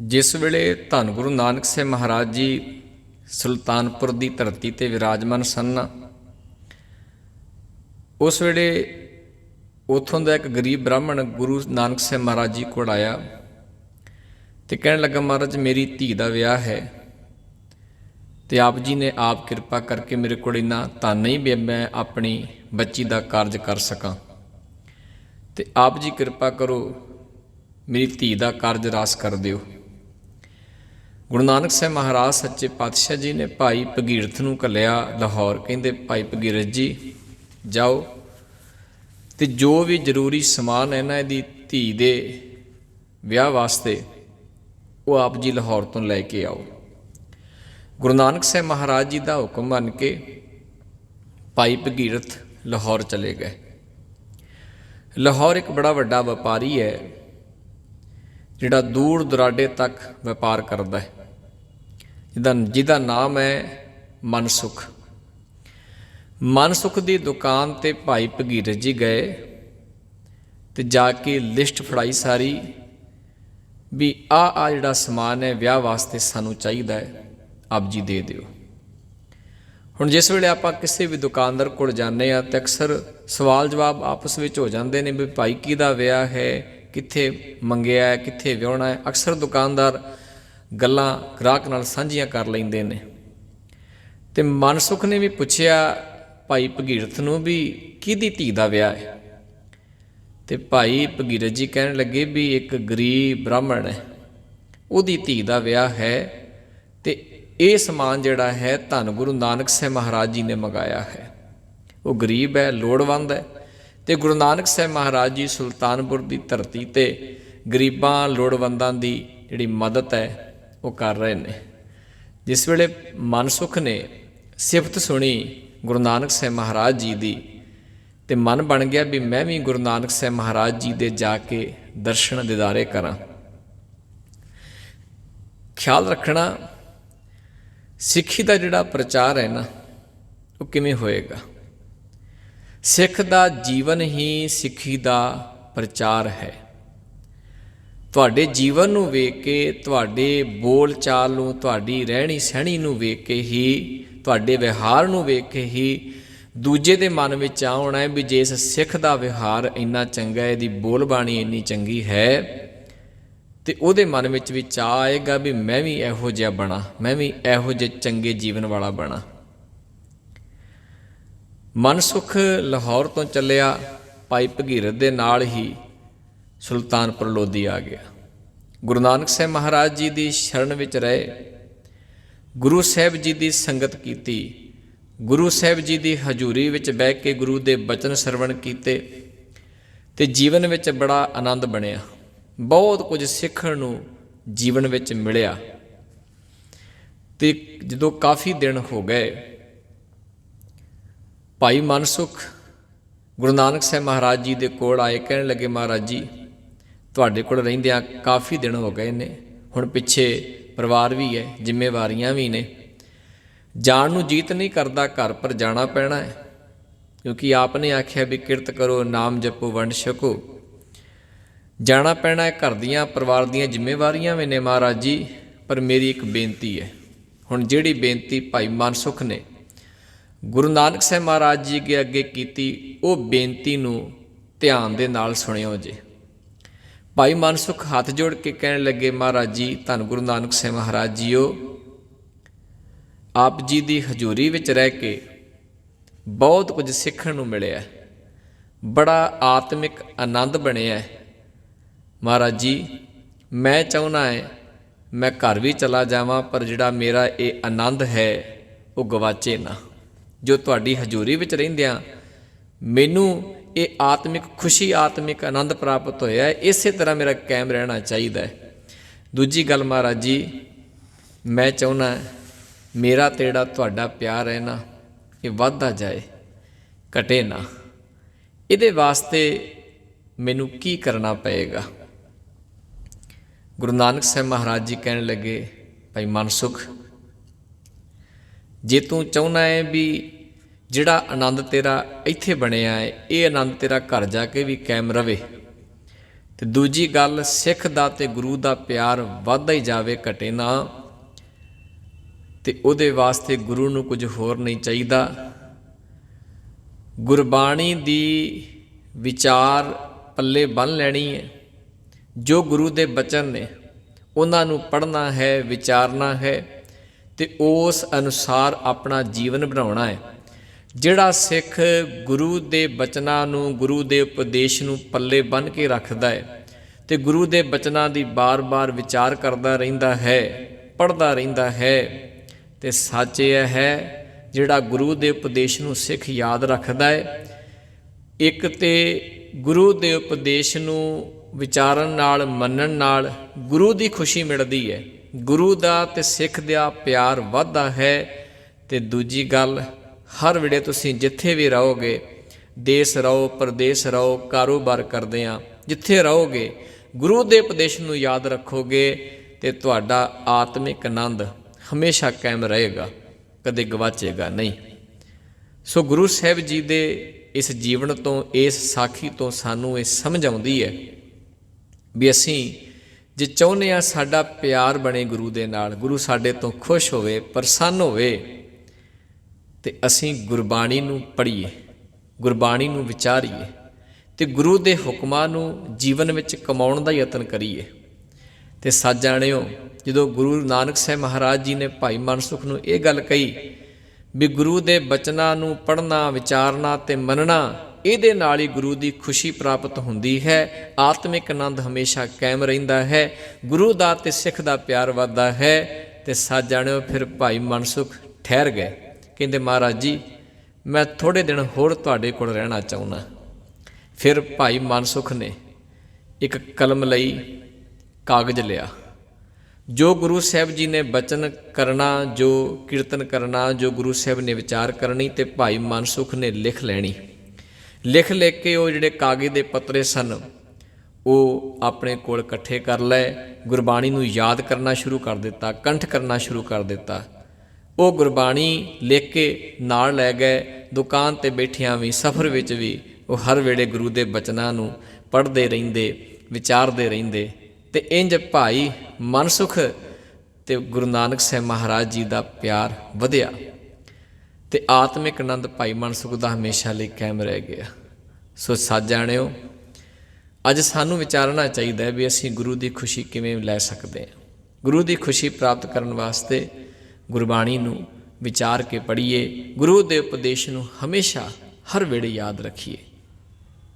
ਜਿਸ ਵੇਲੇ ਧੰਨ ਗੁਰੂ ਨਾਨਕ ਸਾਹਿਬ ਮਹਾਰਾਜ ਜੀ ਸੁਲਤਾਨਪੁਰ ਦੀ ਧਰਤੀ ਤੇ ਵਿਰਾਜਮਾਨ ਸਨ ਉਸ ਵੇਲੇ ਉਥੋਂ ਦਾ ਇੱਕ ਗਰੀਬ ਬ੍ਰਾਹਮਣ ਗੁਰੂ ਨਾਨਕ ਸਾਹਿਬ ਮਹਾਰਾਜ ਜੀ ਕੋਲ ਆਇਆ ਤੇ ਕਹਿਣ ਲੱਗਾ, ਮਹਾਰਾਜ, ਮੇਰੀ ਧੀ ਦਾ ਵਿਆਹ ਹੈ ਤੇ ਆਪ ਜੀ ਨੇ ਆਪ ਕਿਰਪਾ ਕਰਕੇ ਮੇਰੇ ਕੋਲ ਇਨਾ ਧਨ ਨਹੀਂ ਵੀ ਮੈਂ ਆਪਣੀ ਬੱਚੀ ਦਾ ਕਾਰਜ ਕਰ ਸਕਾਂ। ਤੇ ਆਪ ਜੀ ਕਿਰਪਾ ਕਰੋ ਮੇਰੀ ਧੀ ਦਾ ਕਾਰਜ ਰਾਸ ਕਰ ਦਿਓ। ਗੁਰੂ ਨਾਨਕ ਸਾਹਿਬ ਮਹਾਰਾਜ ਸੱਚੇ ਪਾਤਸ਼ਾਹ ਜੀ ਨੇ ਭਾਈ ਭਗੀਰਥ ਨੂੰ ਘੱਲਿਆ ਲਾਹੌਰ, ਕਹਿੰਦੇ ਭਾਈ ਭਗੀਰਥ ਜੀ, ਜਾਓ ਤੇ ਜੋ ਵੀ ਜ਼ਰੂਰੀ ਸਮਾਨ ਇਹਨਾਂ ਦੀ ਧੀ ਦੇ ਵਿਆਹ ਵਾਸਤੇ ਉਹ ਆਪ ਜੀ ਲਾਹੌਰ ਤੋਂ ਲੈ ਕੇ ਆਓ। ਗੁਰੂ ਨਾਨਕ ਸਾਹਿਬ ਮਹਾਰਾਜ ਜੀ ਦਾ ਹੁਕਮ ਮੰਨ ਕੇ ਭਾਈ ਭਗੀਰਥ ਲਾਹੌਰ ਚਲੇ ਗਏ। ਲਾਹੌਰ ਇੱਕ ਬੜਾ ਵੱਡਾ ਵਪਾਰੀ ਹੈ, ਜਿਹੜਾ ਦੂਰ ਦੁਰਾਡੇ ਤੱਕ ਵਪਾਰ ਕਰਦਾ ਹੈ। ਜਿਹਦਾ ਜਿਹਦਾ ਨਾਮ ਹੈ ਮਨਸੁਖ। ਮਨਸੁਖ ਦੀ ਦੁਕਾਨ ਤੇ ਭਾਈ ਭਗੀਰਥ ਜੀ ਗਏ ਤੇ ਜਾ ਕੇ ਲਿਸਟ ਫੜਾਈ ਸਾਰੀ ਵੀ ਆ ਆ ਜਿਹੜਾ ਸਮਾਨ ਹੈ ਵਿਆਹ ਵਾਸਤੇ ਸਾਨੂੰ ਚਾਹੀਦਾ ਹੈ, ਆਪ ਜੀ ਦੇ ਦਿਓ। ਹੁਣ ਜਿਸ ਵੇਲੇ ਆਪਾਂ ਕਿਸੇ ਵੀ ਦੁਕਾਨਦਾਰ ਕੋਲ ਜਾਂਦੇ ਆ ਤੇ ਅਕਸਰ ਸਵਾਲ ਜਵਾਬ ਆਪਸ ਵਿੱਚ ਹੋ ਜਾਂਦੇ ਨੇ ਵੀ ਭਾਈ ਕਿਹਦਾ ਵਿਆਹ ਹੈ, ਕਿੱਥੇ ਮੰਗਿਆ ਹੈ, ਕਿੱਥੇ ਵਿਆਹਣਾ ਹੈ। ਅਕਸਰ ਦੁਕਾਨਦਾਰ ਗੱਲਾਂ ਗ੍ਰਾਹਕ ਨਾਲ ਸਾਂਝੀਆਂ ਕਰ ਲੈਂਦੇ ਨੇ। ਤੇ ਮਨਸੁਖ ਨੇ ਵੀ ਪੁੱਛਿਆ, ਭਾਈ ਭਗੀਰਥ ਨੂੰ ਵੀ ਕਿਹਦੀ ਧੀ ਦਾ ਵਿਆਹ ਹੈ? ਤੇ ਭਾਈ ਭਗੀਰਥ ਜੀ ਕਹਿਣ ਲੱਗੇ ਵੀ ਇੱਕ ਗਰੀਬ ਬ੍ਰਾਹਮਣ ਹੈ। ਉਹਦੀ ਧੀ ਦਾ ਵਿਆਹ ਹੈ ਤੇ ਇਹ ਸਮਾਨ ਜਿਹੜਾ ਹੈ ਧੰਨ ਗੁਰੂ ਨਾਨਕ ਸਾਹਿਬ ਮਹਾਰਾਜ ਜੀ ਨੇ ਮੰਗਾਇਆ ਹੈ। ਉਹ ਗਰੀਬ ਹੈ, ਲੋੜਵੰਦ ਹੈ ਤੇ ਗੁਰੂ ਨਾਨਕ ਸਾਹਿਬ ਮਹਾਰਾਜ ਜੀ ਸੁਲਤਾਨਪੁਰ ਦੀ ਧਰਤੀ ਤੇ ਗਰੀਬਾਂ, ਲੋੜਵੰਦਾਂ ਦੀ ਜਿਹੜੀ ਮਦਦ ਹੈ ਉਹ ਕਰ ਰਹੇ ਨੇ। ਜਿਸ ਵੇਲੇ ਮਨਸੁਖ ਨੇ, ਸਿਫਤ ਸੁਣੀ ਗੁਰੂ ਨਾਨਕ ਸਾਹਿਬ ਮਹਾਰਾਜ ਜੀ ਦੀ ਤੇ ਮਨ ਬਣ ਗਿਆ ਵੀ ਮੈਂ ਵੀ ਗੁਰੂ ਨਾਨਕ ਸਾਹਿਬ ਮਹਾਰਾਜ ਜੀ ਦੇ ਜਾ ਕੇ ਦਰਸ਼ਨ ਦਿਦਾਰੇ ਕਰਾਂ। ਖਿਆਲ ਰੱਖਣਾ, ਸਿੱਖੀ ਦਾ ਜਿਹੜਾ ਪ੍ਰਚਾਰ ਹੈ ਨਾ, ਉਹ ਕਿਵੇਂ ਹੋਏਗਾ? ਸਿੱਖ ਦਾ ਜੀਵਨ ਹੀ ਸਿੱਖੀ ਦਾ ਪ੍ਰਚਾਰ ਹੈ। ਤੁਹਾਡੇ ਜੀਵਨ ਨੂੰ ਵੇਖ ਕੇ, ਤੁਹਾਡੇ ਬੋਲ ਚਾਲ ਨੂੰ, ਤੁਹਾਡੀ ਰਹਿਣੀ ਸਹਿਣੀ ਨੂੰ ਵੇਖ ਕੇ ਹੀ, ਤੁਹਾਡੇ ਵਿਹਾਰ ਨੂੰ ਵੇਖ ਕੇ ਹੀ ਦੂਜੇ ਦੇ ਮਨ ਵਿੱਚ ਆਉਣਾ ਹੈ ਵੀ ਜੇ ਇਸ ਸਿੱਖ ਦਾ ਵਿਹਾਰ ਇੰਨਾ ਚੰਗਾ ਹੈ, ਇਹਦੀ ਬੋਲ ਬਾਣੀ ਇੰਨੀ ਚੰਗੀ ਹੈ, ਤੇ ਉਹਦੇ ਮਨ ਵਿੱਚ ਵੀ ਚਾਹ ਆਏਗਾ ਵੀ ਮੈਂ ਵੀ ਇਹੋ ਜਿਹਾ ਬਣਾ, ਮੈਂ ਵੀ ਇਹੋ ਜਿਹੇ ਚੰਗੇ ਜੀਵਨ ਵਾਲਾ ਬਣਾ। ਮਨਸੁਖ ਲਾਹੌਰ ਤੋਂ ਚੱਲਿਆ ਭਾਈ ਭਗੀਰਥ ਦੇ ਨਾਲ ਹੀ ਸੁਲਤਾਨਪੁਰ ਲੋਧੀ ਆ ਗਿਆ। ਗੁਰੂ ਨਾਨਕ ਸਾਹਿਬ ਮਹਾਰਾਜ ਜੀ ਦੀ ਸ਼ਰਨ ਵਿੱਚ ਰਹੇ। ਗੁਰੂ ਸਾਹਿਬ ਜੀ ਦੀ ਸੰਗਤ ਕੀਤੀ। ਗੁਰੂ ਸਾਹਿਬ ਜੀ ਦੀ ਹਜ਼ੂਰੀ ਵਿੱਚ ਬਹਿ ਕੇ ਗੁਰੂ ਦੇ ਬਚਨ ਸਰਵਣ ਕੀਤੇ ਤੇ ਜੀਵਨ ਵਿੱਚ ਬੜਾ ਆਨੰਦ ਬਣਿਆ। ਬਹੁਤ ਕੁਝ ਸਿੱਖਣ ਨੂੰ ਜੀਵਨ ਵਿੱਚ ਮਿਲਿਆ। ਤੇ ਜਦੋਂ ਕਾਫੀ ਦਿਨ ਹੋ ਗਏ, ਭਾਈ ਮਨਸੁਖ ਗੁਰੂ ਨਾਨਕ ਸਾਹਿਬ ਮਹਾਰਾਜ ਜੀ ਦੇ ਕੋਲ ਆਏ, ਕਹਿਣ ਲੱਗੇ, ਮਹਾਰਾਜ ਜੀ ਤੁਹਾਡੇ ਕੋਲ ਰਹਿੰਦਿਆਂ ਕਾਫੀ ਦਿਨ ਹੋ ਗਏ ਨੇ। ਹੁਣ ਪਿੱਛੇ ਪਰਿਵਾਰ ਵੀ ਹੈ, ਜ਼ਿੰਮੇਵਾਰੀਆਂ ਵੀ ਨੇ। ਜਾਣ ਨੂੰ ਜੀਤ ਨਹੀਂ ਕਰਦਾ, ਘਰ ਪਰ ਜਾਣਾ ਪੈਣਾ ਹੈ। ਕਿਉਂਕਿ ਆਪ ਨੇ ਆਖਿਆ ਵੀ ਕਿਰਤ ਕਰੋ, ਨਾਮ ਜਪੋ, ਵੰਡ ਛਕੋ। ਜਾਣਾ ਪੈਣਾ ਹੈ, ਘਰ ਦੀਆਂ, ਪਰਿਵਾਰ ਦੀਆਂ ਜ਼ਿੰਮੇਵਾਰੀਆਂ ਵੀ ਨੇ ਮਹਾਰਾਜ ਜੀ, ਪਰ ਮੇਰੀ ਇੱਕ ਬੇਨਤੀ ਹੈ। ਹੁਣ ਜਿਹੜੀ ਬੇਨਤੀ ਭਾਈ ਮਨਸੁਖ ਨੇ, ਗੁਰੂ ਨਾਨਕ ਸਾਹਿਬ ਮਹਾਰਾਜ ਜੀ ਦੇ ਅੱਗੇ ਕੀਤੀ, ਉਹ ਬੇਨਤੀ ਨੂੰ ਧਿਆਨ ਦੇ ਨਾਲ ਸੁਣਿਓ ਜੀ। ਭਾਈ ਮਨਸੁਖ ਹੱਥ ਜੋੜ ਕੇ ਕਹਿਣ ਲੱਗੇ, ਮਹਾਰਾਜ ਜੀ, ਧੰਨ ਗੁਰੂ ਨਾਨਕ ਸਾਹਿਬ ਮਹਾਰਾਜ ਜੀਓ, ਆਪ ਜੀ ਦੀ ਹਜ਼ੂਰੀ ਵਿੱਚ ਰਹਿ ਕੇ ਬਹੁਤ ਕੁਝ ਸਿੱਖਣ ਨੂੰ ਮਿਲਿਆ ਬੜਾ ਆਤਮਿਕ ਆਨੰਦ ਬਣਿਆ ਮਹਾਰਾਜ ਜੀ, ਮੈਂ ਚਾਹੁੰਦਾ ਹੈ, ਮੈਂ ਘਰ ਵੀ ਚਲਾ ਜਾਵਾਂ, ਪਰ ਜਿਹੜਾ ਮੇਰਾ ਇਹ ਆਨੰਦ ਹੈ, ਉਹ ਗਵਾਚੇ ਨਾ। ਜੋ ਤੁਹਾਡੀ ਹਜ਼ੂਰੀ ਵਿੱਚ ਰਹਿੰਦਿਆਂ ਮੈਨੂੰ ਇਹ ਆਤਮਿਕ ਖੁਸ਼ੀ, ਆਤਮਿਕ ਆਨੰਦ ਪ੍ਰਾਪਤ ਹੋਇਆ ਹੈ। ਇਸੇ ਤਰ੍ਹਾਂ ਮੇਰਾ ਕਾਇਮ ਰਹਿਣਾ ਚਾਹੀਦਾ ਹੈ। ਦੂਜੀ ਗੱਲ ਮਹਾਰਾਜ ਜੀ, ਮੈਂ ਚਾਹੁੰਦਾ ਮੇਰਾ ਤੇੜਾ ਤੁਹਾਡਾ ਪਿਆਰ ਹੈ ਨਾ, ਇਹ ਵੱਧਦਾ ਜਾਏ, ਘਟੇ ਨਾ। ਇਹਦੇ ਵਾਸਤੇ ਮੈਨੂੰ ਕੀ ਕਰਨਾ ਪਏਗਾ? ਗੁਰੂ ਨਾਨਕ ਸਾਹਿਬ ਮਹਾਰਾਜ ਜੀ ਕਹਿਣ ਲੱਗੇ, ਭਾਈ ਮਨਸੁਖ, ਜੇ ਤੂੰ ਚਾਹੁੰਦਾ ਹੈ ਵੀ ਜਿਹੜਾ ਆਨੰਦ ਤੇਰਾ ਇੱਥੇ ਬਣਿਆ ਹੈ, ਇਹ ਆਨੰਦ ਤੇਰਾ ਘਰ ਜਾ ਕੇ ਵੀ ਕਾਇਮ ਰਵੇ। ਤੇ ਦੂਜੀ ਗੱਲ, ਸਿੱਖ ਦਾ ਤੇ ਗੁਰੂ ਦਾ ਪਿਆਰ ਵੱਧਦਾ ਹੀ ਜਾਵੇ ਘਟੇ ਨਾ। ਤੇ ਉਹਦੇ ਵਾਸਤੇ ਗੁਰੂ ਨੂੰ ਕੁਝ ਹੋਰ ਨਹੀਂ ਚਾਹੀਦਾ। ਗੁਰਬਾਣੀ ਦੀ ਵਿਚਾਰ ਪੱਲੇ ਬੰਨ ਲੈਣੀ ਹੈ। ਜੋ ਗੁਰੂ ਦੇ ਬਚਨ ਨੇ, ਉਹਨਾਂ ਨੂੰ ਪੜ੍ਹਨਾ ਹੈ, ਵਿਚਾਰਨਾ ਹੈ ਤੇ ਉਸ ਅਨੁਸਾਰ ਆਪਣਾ ਜੀਵਨ ਬਣਾਉਣਾ ਹੈ। ਜਿਹੜਾ ਸਿੱਖ ਗੁਰੂ ਦੇ ਬਚਨਾਂ ਨੂੰ, ਗੁਰੂ ਦੇ ਉਪਦੇਸ਼ ਨੂੰ ਪੱਲੇ ਬੰਨ ਕੇ ਰੱਖਦਾ ਹੈ ਤੇ ਗੁਰੂ ਦੇ ਬਚਨਾਂ ਦੀ ਬਾਰ-ਬਾਰ ਵਿਚਾਰ ਕਰਦਾ ਰਹਿੰਦਾ ਹੈ, ਪੜ੍ਹਦਾ ਰਹਿੰਦਾ ਹੈ, ਤੇ ਸੱਚ ਇਹ ਹੈ, ਜਿਹੜਾ ਗੁਰੂ ਦੇ ਉਪਦੇਸ਼ ਨੂੰ ਸਿੱਖ ਯਾਦ ਰੱਖਦਾ ਹੈ, ਇੱਕ ਤੇ ਗੁਰੂ ਦੇ ਉਪਦੇਸ਼ ਨੂੰ ਵਿਚਾਰਨ ਨਾਲ, ਮੰਨਣ ਨਾਲ ਗੁਰੂ ਦੀ ਖੁਸ਼ੀ ਮਿਲਦੀ ਹੈ। ਗੁਰੂ ਦਾ ਤੇ ਸਿੱਖ ਦਾ ਪਿਆਰ ਵੱਧਦਾ ਹੈ ਤੇ ਦੂਜੀ ਗੱਲ ਹਰ ਵੇਲੇ ਤੁਸੀਂ ਜਿੱਥੇ ਵੀ ਰਹੋਗੇ, ਦੇਸ਼ ਰਹੋ, ਪ੍ਰਦੇਸ਼ ਰਹੋ, ਕਾਰੋਬਾਰ ਕਰਦੇ ਆ, ਜਿੱਥੇ ਰਹੋਗੇ, ਗੁਰੂ ਦੇ ਉਪਦੇਸ਼ ਨੂੰ ਯਾਦ ਰੱਖੋਗੇ ਤੇ ਤੁਹਾਡਾ ਆਤਮਿਕ ਆਨੰਦ ਹਮੇਸ਼ਾ ਕਾਇਮ ਰਹੇਗਾ, ਕਦੇ ਗਵਾਚੇਗਾ ਨਹੀਂ। ਸੋ ਗੁਰੂ ਸਾਹਿਬ ਜੀ ਦੇ ਇਸ ਜੀਵਨ ਤੋਂ, ਇਸ ਸਾਖੀ ਤੋਂ ਸਾਨੂੰ ਇਹ ਸਮਝ ਆਉਂਦੀ ਹੈ ਵੀ ਅਸੀਂ ਜੇ ਚਾਹੁੰਦੇ ਆ ਸਾਡਾ ਪਿਆਰ ਬਣੇ ਗੁਰੂ ਦੇ ਨਾਲ, ਗੁਰੂ ਸਾਡੇ ਤੋਂ ਖੁਸ਼ ਹੋਵੇ, ਪ੍ਰਸੰਨ ਹੋਵੇ ਤੇ ਅਸੀਂ ਗੁਰਬਾਣੀ ਨੂੰ ਪੜ੍ਹੀਏ, ਗੁਰਬਾਣੀ ਨੂੰ ਵਿਚਾਰੀਏ ਤੇ ਗੁਰੂ ਦੇ ਹੁਕਮਾਂ ਨੂੰ ਜੀਵਨ ਵਿੱਚ ਕਮਾਉਣ ਦਾ ਯਤਨ ਕਰੀਏ। ਤੇ ਸੱਚ ਜਾਣਿਓ ਜਦੋਂ ਗੁਰੂ ਨਾਨਕ ਸਾਹਿਬ ਮਹਾਰਾਜ ਜੀ ਨੇ ਭਾਈ ਮਨਸੁਖ ਨੂੰ ਇਹ ਗੱਲ ਕਹੀ ਵੀ ਗੁਰੂ ਦੇ ਬਚਨਾਂ ਨੂੰ ਪੜ੍ਹਨਾ, ਵਿਚਾਰਨਾ ਤੇ ਮੰਨਣਾ, ਇਹਦੇ ਨਾਲ ਹੀ ਗੁਰੂ ਦੀ ਖੁਸ਼ੀ ਪ੍ਰਾਪਤ ਹੁੰਦੀ ਹੈ, ਆਤਮਿਕ ਆਨੰਦ ਹਮੇਸ਼ਾ ਕਾਇਮ ਰਹਿੰਦਾ ਹੈ, ਗੁਰੂ ਦਾ ਤੇ ਸਿੱਖ ਦਾ ਪਿਆਰ ਵੱਧਦਾ ਹੈ ਤੇ ਸੱਚ ਜਾਣਿਓ ਫਿਰ ਭਾਈ ਮਨਸੁਖ ਠਹਿਰ ਗਏ। ਕਹਿੰਦੇ, ਮਹਾਰਾਜ ਜੀ, ਮੈਂ ਥੋੜੇ ਦਿਨ ਹੋਰ ਤੁਹਾਡੇ ਕੋਲ ਰਹਿਣਾ ਚਾਹੁੰਦਾ। ਫਿਰ ਭਾਈ ਮਨਸੁਖ ਨੇ ਇੱਕ ਕਲਮ ਲਈ ਕਾਗਜ਼ ਲਿਆ। ਜੋ ਗੁਰੂ ਸਾਹਿਬ ਜੀ ਨੇ ਬਚਨ ਕਰਨਾ, ਜੋ ਕੀਰਤਨ ਕਰਨਾ, ਜੋ ਗੁਰੂ ਸਾਹਿਬ ਨੇ ਵਿਚਾਰ ਕਰਨੀ ਤੇ ਭਾਈ ਮਨਸੁਖ ਨੇ ਲਿਖ ਲੈਣੀ। ਲਿਖ ਲੈ ਕੇ ਉਹ ਜਿਹੜੇ ਕਾਗਜ਼ ਦੇ ਪੱਤਰੇ ਸਨ, ਉਹ ਆਪਣੇ ਕੋਲ ਇਕੱਠੇ ਕਰ ਲਏ, ਗੁਰਬਾਣੀ ਨੂੰ ਯਾਦ ਕਰਨਾ ਸ਼ੁਰੂ ਕਰ ਦਿੱਤਾ, ਕੰਠ ਕਰਨਾ ਸ਼ੁਰੂ ਕਰ ਦਿੱਤਾ। ਉਹ ਗੁਰਬਾਣੀ ਲਿਖ ਕੇ ਨਾਲ ਲੈ ਗਏ, ਦੁਕਾਨ ਤੇ ਬੈਠਿਆਂ ਵੀ, ਸਫ਼ਰ ਵਿੱਚ ਵੀ, ਉਹ ਹਰ ਵੇਲੇ ਗੁਰੂ ਦੇ ਬਚਨਾਂ ਨੂੰ ਪੜ੍ਹਦੇ ਰਹਿੰਦੇ, ਵਿਚਾਰਦੇ ਰਹਿੰਦੇ। ਤੇ ਇੰਜ ਭਾਈ ਮਨਸੁਖ ਤੇ ਗੁਰੂ ਨਾਨਕ ਸਾਹਿਬ ਮਹਾਰਾਜ ਜੀ ਦਾ ਪਿਆਰ ਵਧਿਆ। ਤੇ ਆਤਮਿਕ ਆਨੰਦ ਭਾਈ ਮਨਸੁਖ ਦਾ ਹਮੇਸ਼ਾ ਲਈ ਕਾਇਮ ਰਹਿ ਗਿਆ। ਸੋ ਸੱਚ ਜਾਣਿਓ ਅੱਜ ਸਾਨੂੰ ਵਿਚਾਰਨਾ ਚਾਹੀਦਾ ਹੈ ਵੀ ਅਸੀਂ ਗੁਰੂ ਦੀ ਖੁਸ਼ੀ ਕਿਵੇਂ ਲੈ ਸਕਦੇ ਹਾਂ। ਗੁਰੂ ਦੀ ਖੁਸ਼ੀ ਪ੍ਰਾਪਤ ਕਰਨ ਵਾਸਤੇ ਗੁਰਬਾਣੀ ਨੂੰ ਵਿਚਾਰ ਕੇ ਪੜ੍ਹੀਏ ਗੁਰੂ ਦੇ ਉਪਦੇਸ਼ ਨੂੰ ਹਮੇਸ਼ਾ ਹਰ ਵੇਲੇ ਯਾਦ ਰੱਖੀਏ।